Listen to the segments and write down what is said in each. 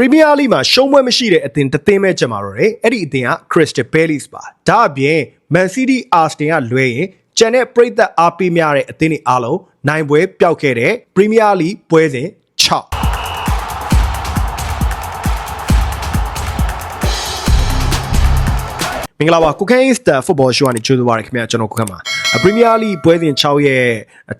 ပရီးမီးယားလိမှာရှုံးပွဲမရှိတဲ့အသင်းတစ်သင်းပဲကျန်ပါတော့တယ်အဲ့ဒီအသင်းက Crystal Palace ပါဒါအပြင် Man City Arsenal ကလွဲရင်ကျန်တဲ့ပရိသတ်အားပေးများတဲ့အသင်းတွေအားလုံးနိုင်ပွဲပျောက်ခဲ့တဲ့ပရီးမီးယားလိပွဲစဉ်6မင်္ဂလာပါကိုကင်းစတာဖုတ်ဘောရှိုးကနေကြိုးစားပါရခင်ဗျာကျွန်တော်ကိုကမှာပ ရီးမီးယားလိပွဲစဉ်6ရဲ့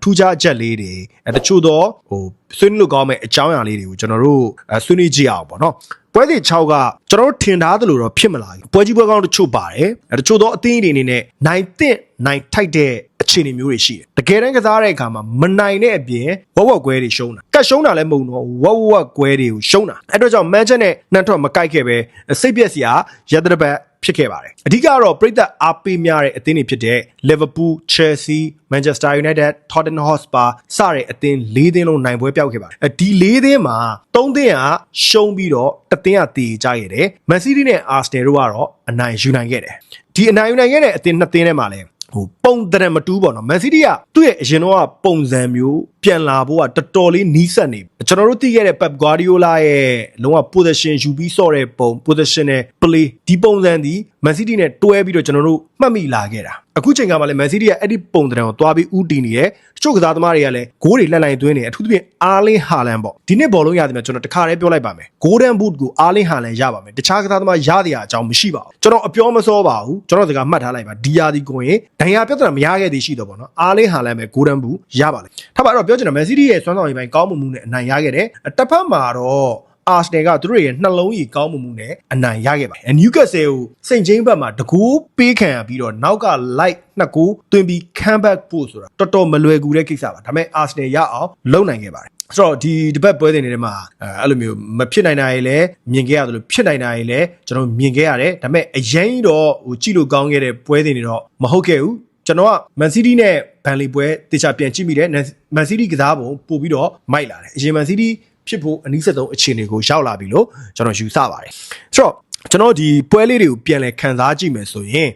ထူးခြားချက်လေးတွေအဲတချို့တော့ဟိုဆွေးနွေးလို့ကောင်းမဲ့အကြောင်းအရာလေးတွေကိုကျွန်တော်တို့အဲဆွေးနွေးကြည့်အောင်ပေါ့နော်ပွဲစဉ်6ကကျွန်တော်တို့ထင်ထားသလိုတော့ဖြစ်မလာဘူးပွဲကြီးပွဲကောင်းတချို့ပါတယ်အဲတချို့တော့အသင်းတွေအနေနဲ့နိုင်တဲ့နိုင်ထိုက်တဲ့အခြေအနေမျိုးတွေရှိတယ်တကယ်တမ်းကစားတဲ့အခါမှာမနိုင်တဲ့အပြင်ဝက်ဝက်ကွဲတွေရှုံးတာကတ်ရှုံးတာလည်းမဟုတ်တော့ဝက်ဝက်ကွဲတွေကိုရှုံးတာအဲ့တော့ကြောင့်မန်ချက်နဲ့နှံထွက်မကိုက်ခဲ့ပဲစိတ်ပြက်စရာရတပတ် ဖြစ်ခဲ့ပါတယ်အဓိကတော့ပြည်သက်အားပေးများတဲ့အသင်းတွေဖြစ်တဲ့ Liverpool, Chelsea, Manchester United, Tottenham Hotspur စတဲ့အသင်း၄သင်းလုံးနိုင်ပွဲပြောက်ခဲ့ပါတယ်အဲဒီ၄သင်းမှာ၃သင်းကရှုံးပြီးတော့တစ်သင်းကတည်ကြခဲ့တယ် Man City နဲ့ Arsenal တို့ကတော့အနိုင်ယူနိုင်ခဲ့တယ်ဒီအနိုင်ယူနိုင်ခဲ့တဲ့အသင်းနှစ်သင်းထဲမှာလည်းဟိုပုံတရမတူးပေါ့နော်မန်စီးတီးကသူ့ရဲ့အရင်တော့ပုံစံမျိုးပြန်လာဖို့ကတော်တော်လေးနီးစပ်နေကျွန်တော်တို့သိခဲ့တဲ့ Pep Guardiola ရဲ့လုံးဝ position ယူပြီးဆော့တဲ့ပုံ position နဲ့ play ဒီပုံစံဒီမန်စီးတီးနဲ့တွဲပြီးတော့ကျွန်တော်တို့မှတ်မိလာခဲ့တာအခုချိန်ကမှလည်းမန်စီးတီးကအဲ့ဒီပုံစံကိုသွားပြီးဥတီနေရဲ့တချို့ကစားသမားတွေကလည်းဂိုးတွေလှက်လိုက်သွင်းနေအထူးသဖြင့်အာလင်းဟာလန်ပေါ့ဒီနှစ်ဘောလုံးရတယ်မြကျွန်တော်တခါတည်းပြောလိုက်ပါမယ် Golden Boot ကိုအာလင်းဟာလန်ရပါမယ်တခြားကစားသမားရတဲ့အကြောင်းမရှိပါဘူးကျွန်တော်အပြောမစောပါဘူးကျွန်တော်စကားမှတ်ထားလိုက်ပါဒီယာဒီကိုရင်ဒဏ်ရာပြဿနာမရခဲ့သေးရှိတော့ပေါ့နော်အာလင်းဟာလန်ပဲ Golden Boot ရပါလေထားပါတော့ပြောချင်တာမန်စီးတီးရဲ့စွမ်းဆောင်ရည်ပိုင်းကောင်းမှုမှုနဲ့အနိုင်ရခဲ့တယ်တစ်ဖက်မှာတော့အာစနယ်ကသူတို့ရဲ့နှလုံးကြီးကောင်းမှုမှုနဲ့အနိုင်ရခဲ့ပါတယ်။နျူကက်ဆယ်ကိုစိန်ချင်းဘက်မှာတကူပေးခံရပြီးတော့နောက်က light နှစ်ကူတွင်ပြီး comeback ဖို့ဆိုတာတော်တော်မလွယ်ကူတဲ့ကိစ္စပါ။ဒါပေမဲ့အာစနယ်ရအောင်လုပ်နိုင်ခဲ့ပါတယ်။ဆိုတော့ဒီဒီဘက်ပွဲစဉ်တွေထဲမှာအဲအဲ့လိုမျိုးမဖြစ်နိုင်တာတွေလည်းမြင်ခဲ့ရတယ်လို့ဖြစ်နိုင်တာတွေလည်းကျွန်တော်မြင်ခဲ့ရတယ်ဒါပေမဲ့အရင်တော့ဟိုကြည့်လို့ကောင်းခဲ့တဲ့ပွဲစဉ်တွေတော့မဟုတ်ခဲ့ဘူး ကျွန်တော်ကမန်စီးတီးနဲ့ဘန်လီပွဲတေချာပြန်ကြည့်မိတယ်မန်စီးတီးကစားပုံပို့ပြီးတော့မိုက်လာတယ်အရင်မန်စီးတီးဖြစ်ဖို့အနည်းဆက်ဆုံးအခြေအနေကိုရောက်လာပြီလို့ကျွန်တော်ယူဆပါတယ်ဆိုတော့ကျွန်တော်ဒီပွဲလေးတွေကိုပြန်လဲခန်းစားကြည့်မယ်ဆိုရင်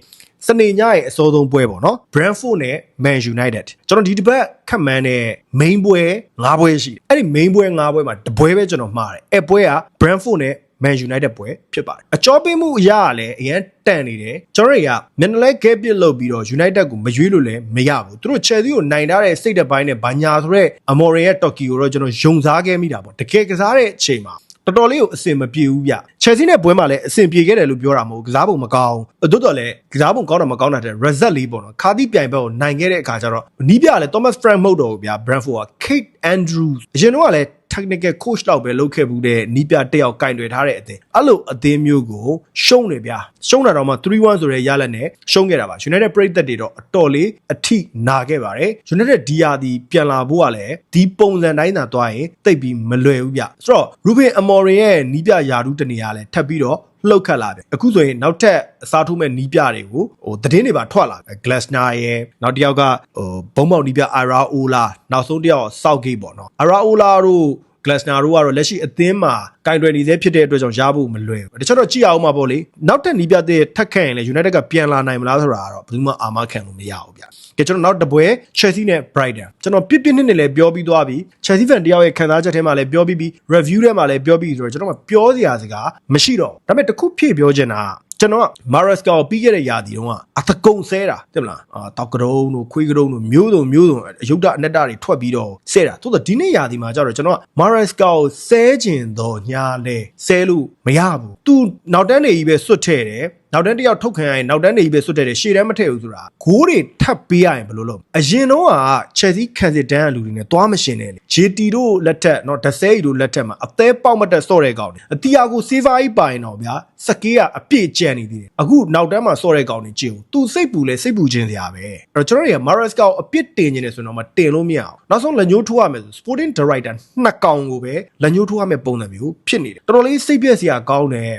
စနေညရဲ့အစောဆုံးပွဲပေါ့နော် Brentford နဲ့ Man United ကျွန်တော်ဒီတစ်ပတ်ခတ်မှန်းတဲ့ main ပွဲ၅ပွဲရှိတယ်အဲ့ဒီ main ပွဲ၅ပွဲမှာတပွဲပဲကျွန်တော်မှားတယ်အဲ့ပွဲက Brentford နဲ့ Man United ပွဲဖြစ်ပါတယ်အကြောပေးမှုအရာကလည်းအရင်တန်နေတယ်ကျွန်တော်တွေကမျက်နှာလဲကဲပစ်လုပ်ပြီးတော့ United ကိုမရွေးလို့လည်းမရဘူးသူတို့ Chelsea ကိုနိုင်ထားတဲ့စိတ်တစ်ပိုင်းနဲ့ဘာညာဆိုတဲ့ Amorim ရဲ့ Toki ကိုတော့ကျွန်တော်ယုံစားခဲ့မိတာပေါ့တကယ်ကစားတဲ့အချိန်မှာတော်တော်လေးကိုအဆင်မပြေဘူးဗျ။ Chelsea နဲ့ပွဲမှာလည်းအဆင်ပြေခဲ့တယ်လို့ပြောတာမဟုတ်ကစားပုံမကောင်း။တိုးတော်လည်းကစားပုံကောင်းတာမကောင်းတာတဲ့ result လေးပေါ့နော်။ခါတိပြိုင်ဘက်ကိုနိုင်ခဲ့တဲ့အခါကျတော့နီးပြလည်း Thomas Frank မဟုတ်တော့ဘူးဗျာ Brentford က Kate Andrews အရင်တော့ကလည်း technical coach တော့ပဲလုပ်ခဲ့ဘူးတဲ့နီးပြတက်ရောက်ကင်တွယ်ထားတဲ့အသင်းအဲ့လိုအသင်းမျိုးကိုရှုံးနေဗျာရှုံးတာတော့မှ3-1ဆိုတဲ့ရလက်နဲ့ရှုံးခဲ့တာပါ United ပရိသတ်တွေတော့အတော်လေးအထိနာခဲ့ပါတယ် United ဒီယာဒီပြန်လာဖို့ကလည်းဒီပုံစံတိုင်းသာသွားရင်တိတ်ပြီးမလွယ်ဘူးဗျဆိုတော့ Ruben Amorim ရဲ့နီးပြယာဒူးတနေရာလဲထပ်ပြီးတော့လှုပ်ခတ်လာတယ်အခုဆိုရင်နောက်ထပ်အစားထိုးမဲ့နီးပြတွေကိုဟိုသတင်းတွေပါထွက်လာတယ် Glasner ရဲ့နောက်တစ်ယောက်ကဟိုဘုံမောက်နီးပြ Araola နောက်ဆုံးတစ်ယောက် Southgate ပေါ့နော် Araola တို့ Glasner တို့ကတော့လက်ရှိအသင်းမှာကင်တွယ်နေသေးဖြစ်တဲ့အတွက်ကြောင့်ရဖို့မလွယ်ဘူးတခြားတော့ကြည့်အောင်ပါပေါ့လေနောက်ထပ်နီးပြတဲ့ထက်ခန့်ရင်လေ United ကပြန်လာနိုင်မလားဆိုတာကတော့ဘယ်သူမှအာမခံလို့မရဘူးဗျကဲကျွန်တော်နောက်တစ်ပွဲ Chelsea နဲ့ Brighton ကျွန်တော်ပြစ်ပြစ်နှစ်နှစ်လည်းပြောပြီးသွားပြီ Chelsea fan တယောက်ရဲ့ခံစားချက်ထဲမှာလည်းပြောပြီးပြီး review ထဲမှာလည်းပြောပြီးဆိုတော့ကျွန်တော်ကပြောစရာစကားမရှိတော့ဒါပေမဲ့တစ်ခုဖြည့်ပြောချင်တာကျွ န်တော်က Maresca ကိုပြီးခဲ့တဲ့ရာသီတုန်းကအသကုံဆဲတာသိမလားအာတောက်ကတုံးတို့ခွေးကတုံးတို့မျိုးစုံမျိုးစုံအယုဒအနက်တာတွေထွက်ပြီးတော့ဆဲတာသို့တော့ဒီနေ့ရာသီမှာကျတော့ကျွန်တော်က Maresca ကိုဆဲကျင်တော့ညာလဲဆဲလို့မရဘူးသူနောက်တန်းနေကြီးပဲစွတ်ထဲတယ် နောက်တန်းတယောက်ထုတ်ခံရရင်နောက်တန်းနေပြီးပဲဆွတ်တဲ့တယ်ရှေ့တန်းမထည့်ဘူးဆိုတာဂိုးတွေထပ်ပေးရရင်ဘယ်လိုလုပ်အရင်တော့ကချက်စီခံစစ်တန်းအလူတွေနဲ့သွားမရှင်နဲ့ JT တို့လက်ထက်နော်ဒဆဲကြီးတို့လက်ထက်မှာအသေးပေါက်မတက်ဆော့တဲ့ကောင်တွေအတီယာကိုစေးပါးကြီးပိုင်တော့ဗျာစကေးကအပြည့်ကျန်နေသေးတယ်အခုနောက်တန်းမှာဆော့တဲ့ကောင်တွေကြည့်ဦးသူစိတ်ပူလဲစိတ်ပူခြင်းစရာပဲအဲ့တော့ကျွန်တော်တွေက Maras ကောက်အပြစ်တင်နေတယ်ဆိုတော့မတင်လို့မရအောင်နောက်ဆုံးလက်ညှိုးထိုးရမယ်ဆို Sporting Director နှစ်ကောင်ကိုပဲလက်ညှိုးထိုးရမယ်ပုံစံမျိုးဖြစ်နေတယ်တော်တော်လေးစိတ်ပြည့်စရာကောင်းတယ်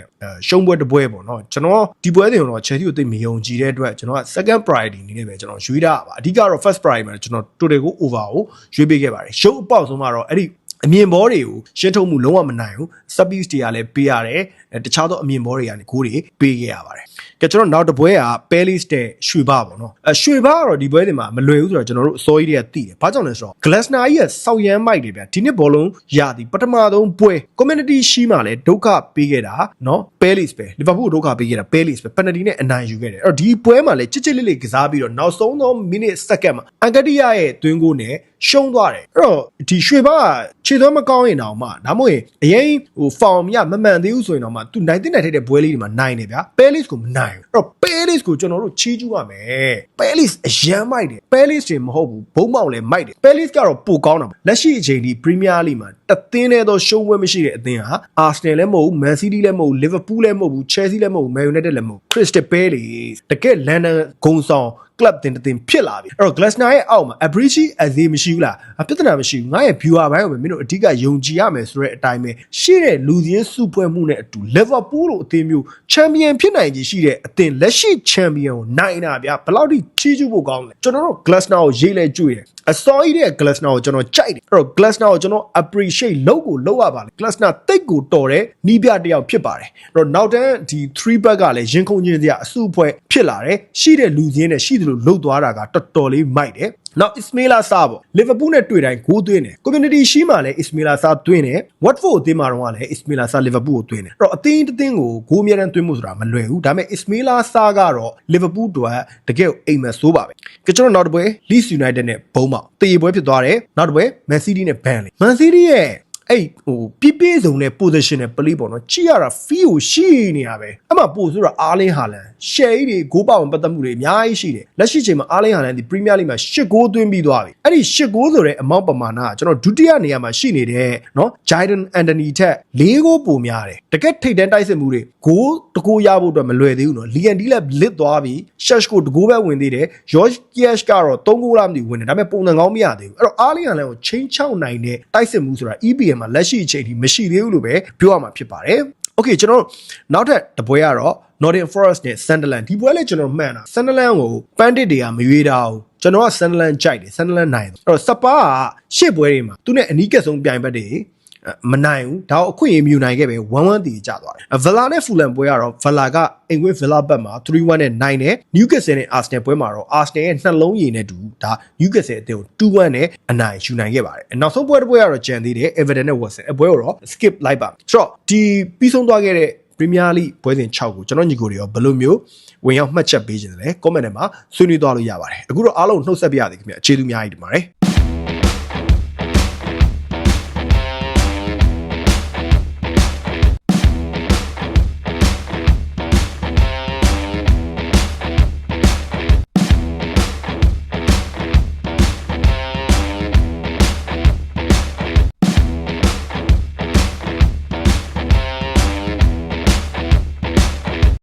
ရှုံးပွဲတစ်ပွဲပေါ့နော်ကျွန်တော်ဒီပွဲတွေတော့ Chelsea ကိုသိမယုံကြည်တဲ့အတွက်ကျွန်တော်က second priority အနေနဲ့ပဲကျွန်တော်ရွေးတာပါအဓိကတော့ first priority မှာကျွန်တော် total ကို over ကိုရွေးပေးခဲ့ပါတယ်ရှုံးအပေါက်ဆုံးမှာတော့အဲ့ဒီ အမြင်ဘောတွေကိုရှင်းထုတ်မှုလုံးဝမနိုင်ဘူး service တွေကလည်းပေးရတယ်အဲတခြားသောအမြင်ဘောတွေကနေကိုယ်တွေပေးခဲ့ရပါတယ်ကဲကျွန်တော်နောက်တစ်ပွဲက Palis တဲ့ရွှေဘပေါ့နော်အဲရွှေဘကတော့ဒီပွဲတွေမှာမလွယ်ဘူးဆိုတော့ကျွန်တော်တို့အစိုးရတွေကသိတယ်ဘာကြောင့်လဲဆိုတော့ Glasner ကြီးရဲ့စောက်ရမ်းမိုက်တွေဗျဒီနှစ်ဘောလုံးရသည်ပထမဆုံးပွဲ community ရှိမှလည်းဒုက္ခပေးခဲ့တာနော် Palis ပဲ Liverpool ဒုက္ခပေးခဲ့တာ Palis ပဲ penalty နဲ့အနိုင်ယူခဲ့တယ်အဲ့တော့ဒီပွဲမှာလည်းချစ်ချစ်လေးလေးကစားပြီးတော့နောက်ဆုံးသော minute second မှာအန်ကတိယရဲ့တွင်းကိုနဲ့ရှုံးသွားတယ်အဲ့တော့ဒီရွှေဘကခြေသွမ်းမကောင်းရင်တော့မှဒါမှမဟုတ်ရင်အရင်ဟိုဖောင်မြမမှန်သေးဘူးဆိုရင်တော့မှ तू နိုင်တဲ့နိုင်ထိုက်တဲ့ပွဲလေးတွေမှာနိုင်တယ်ဗျာ Palis ကိုမနိုင်ဘူးအဲ့တော့ Palis ကိုကျွန်တော်တို့ချီးကျူးရမယ် Palis အရန်မိုက်တယ် Palis တွေမဟုတ်ဘူးဘုံမောင်လည်းမိုက်တယ် Palis ကတော့ပိုကောင်းတာပေါ့လက်ရှိအချိန်ဒီ Premier League မှာတသင်းတဲ့သောရှုံးပွဲမရှိတဲ့အသင်းဟာ Arsenal လည်းမဟုတ်ဘူး Man City လည်းမဟုတ်ဘူး Liverpool လည်းမဟုတ်ဘူး Chelsea လည်းမဟုတ်ဘူး Man United လည်းမဟုတ်ဘူး Crystal Palace တကယ် London ဂုံဆောင် club တင်တင်ဖြစ်လာပြီအဲ့တော့ Glasner ရဲ့အောက်မှာ Abrici အသေးမရှိဘူးလားအပြဿနာမရှိဘူးငါရဲ့ viewer ဘိုင်းကိုပဲမင်းတို့အဓိကယုံကြည်ရမယ်ဆိုတဲ့အတိုင်းပဲရှိတဲ့လူချင်းစုပွဲမှုနဲ့အတူ Liverpool လိုအသင်းမျိုး champion ဖြစ်နိုင်ကြီးရှိတဲ့အသင်းလက်ရှိ champion ကိုနိုင်တာဗျာဘယ်လောက်ထိချီးကျူးဖို့ကောင်းလဲကျွန်တော်တို့ Glasner ကိုရေးလဲကြွေတယ် အစောကြီးတဲ့ Glasner ကိုကျွန်တော်ကြိုက်တယ်အဲ့တော့ Glasner ကိုကျွန်တော် appreciate လုပ်ကိုလုပ်ရပါလေ Glasner တိတ်ကိုတော်တယ်နီးပြတစ်ယောက်ဖြစ်ပါတယ်အဲ့တော့နောက်တန်းဒီ3 back ကလည်းရင်ခုန်ခြင်းစရာအစုအဖွဲ့ဖြစ်လာတယ်ရှိတဲ့လူချင်းနဲ့ရှိတယ်လို့လှုပ်သွားတာကတော်တော်လေးမိုက်တယ် နောက် Ismaila Sarr ပေါ့ Liverpool နဲ့တွေ့တိုင်းဂိုးသွင်းတယ် community ရှိမှလည်း Ismaila Sarr သွင်းတယ် Watford အသင်းမှာတော့လည်း Ismaila Sarr Liverpool ကိုသွင်းတယ်အဲ့တော့အသင်းတစ်သင်းကိုဂိုးအများတန်းသွင်းမှုဆိုတာမလွယ်ဘူးဒါပေမဲ့ Ismaila Sarr ကတော့ Liverpool အတွက်တကယ်အိမ်မက်ဆိုးပါပဲကြကျွန်တော်နောက်တစ်ပွဲ Leeds United နဲ့ဘုံမောက်တည်ပွဲဖြစ်သွားတယ်နောက်တစ်ပွဲ Man City နဲ့ Burnley Man City ရဲ့ အဲ့ဟိုပြပြစုံတဲ့ position နဲ့ play ပေါ့နော်ကြည့်ရတာ feel ကိုရှိနေရပဲအမှပို့ဆိုတော့အားလင်းဟာလန် share တွေဂိုးပေါင်ပတ်သက်မှုတွေအများကြီးရှိတယ်လက်ရှိချိန်မှာအားလင်းဟာလန်ဒီ Premier League မှာ8ဂိုးသွင်းပြီးသွားပြီအဲ့ဒီ8ဂိုးဆိုတဲ့ amount ပမာဏကကျွန်တော်ဒုတိယနေရာမှာရှိနေတဲ့နော် Jadon Anthony ထက်၄ဂိုးပိုများတယ်တကယ်ထိတ်တန်းတိုက်စစ်မှုတွေဂိုးတကူရဖို့အတွက်မလွယ်သေးဘူးနော် Lian D လက်လစ်သွားပြီး Shash ကိုတကူပဲဝင်သေးတယ် George Kiash ကတော့3ဂိုးလားမသိဘူးဝင်တယ်ဒါပေမဲ့ပုံစံကောင်းမရသေးဘူးအဲ့တော့အားလင်းဟာလန်ကိုချိန်ချောက်နိုင်တဲ့တိုက်စစ်မှုဆိုတာ EPL မှာလက်ရှိအချိန်ထိမရှိသေးဘူးလို့ပဲပြောရမှာဖြစ်ပါတယ် Okay ကျွန်တော်တို့နောက်ထပ်တပွဲကတော့ Nottingham Forest နဲ့ Sunderland ဒီပွဲလည်းကျွန်တော်မှန်တာ Sunderland ကို Pandit တွေကမရွေးတာဘူးကျွန်တော်က Sunderland ကြိုက်တယ် Sunderland နိုင်တယ်အဲ့တော့စပါးကရှစ်ပွဲတွေမှာသူနဲ့အနီးကပ်ဆုံးပြိုင်ဘက်တွေ မနိုင်ဘူးဒါတော့အခွင့်အရေးမြူနိုင်ခဲ့ပဲ1-1တည်ကြသွားတယ်ဗလာနဲ့ဖူလန်ပွဲကတော့ဗလာကအင်ကွေးဗလာဘက်မှာ3-1နဲ့နိုင်တယ်နျူကက်ဆယ်နဲ့အာဆနယ်ပွဲမှာတော့အာဆနယ်ရဲ့နှလုံးရည်နဲ့တူဒါနျူကက်ဆယ်အသင်းကို2-1နဲ့အနိုင်ယူနိုင်ခဲ့ပါတယ်နောက်ဆုံးပွဲတစ်ပွဲကတော့ကြံသေးတယ် Everton နဲ့ Watson အပွဲကိုတော့ skip လိုက်ပါဆိုတော့ဒီပြီးဆုံးသွားခဲ့တဲ့ Premier League ပွဲစဉ်6ကိုကျွန်တော်ညီကိုတွေရောဘယ်လိုမျိုးဝင်ရောက်မှတ်ချက်ပေးခြင်းလဲ comment ထဲမှာဆွေးနွေးသွားလို့ရပါတယ်အခုတော့အားလုံးနှုတ်ဆက်ပြရသည်ခင်ဗျအခြေသူအများကြီးတင်ပါတယ်